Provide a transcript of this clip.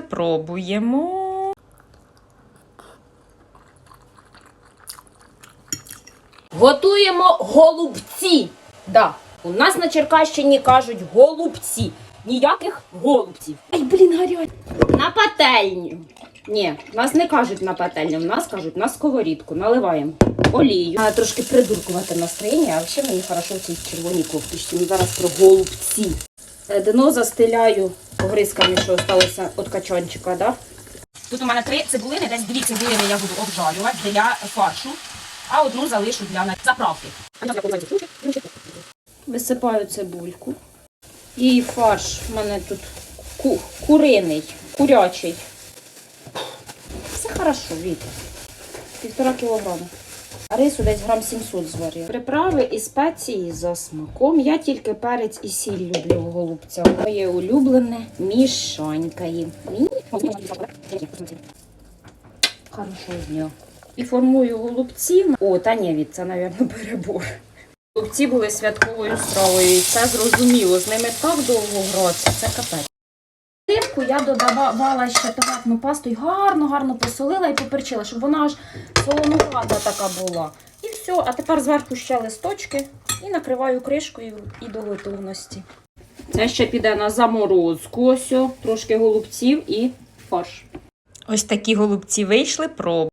Пробуємо. Готуємо голубці. Да, у нас на Черкащині кажуть голубці. Ніяких голубців. Ай, блін, гарять. На пательню. Ні, нас не кажуть на пательню, нас кажуть на сковорідку. Наливаємо олію. А, трошки придуркувати настроєння, а взагалі мені хорошо в цій червоній кофточці. Ми зараз про голубці. Е, Дно застеляю огризками, що залишилося від качанчика, да? Тут у мене три цибулини, десь дві цибулини я буду обжарювати для фаршу, а одну залишу для заправки. Висипаю цибульку. І фарш в мене тут ку- куриний, курячий. Все хорошо, Віта. Півтора кілограма. Рису десь грам 700 зварю. Приправи і спеції за смаком. Я тільки перець і сіль люблю в голубцях. Моє улюблене мішанька їм. Мі- Хорошо дня. І формую голубці. О, та ні, від це, мабуть, перебор. Голубці були святковою стравою, і це зрозуміло. З ними так довго гратися, це капець. Сливку я додавала ще томатну пасту і гарно-гарно посолила і поперчила, щоб вона аж солонувата така була. І все, а тепер зверху ще листочки і накриваю кришкою і до готовності. Це ще піде на заморозку, ось, трошки голубців і фарш. Ось такі голубці вийшли. Пробуємо.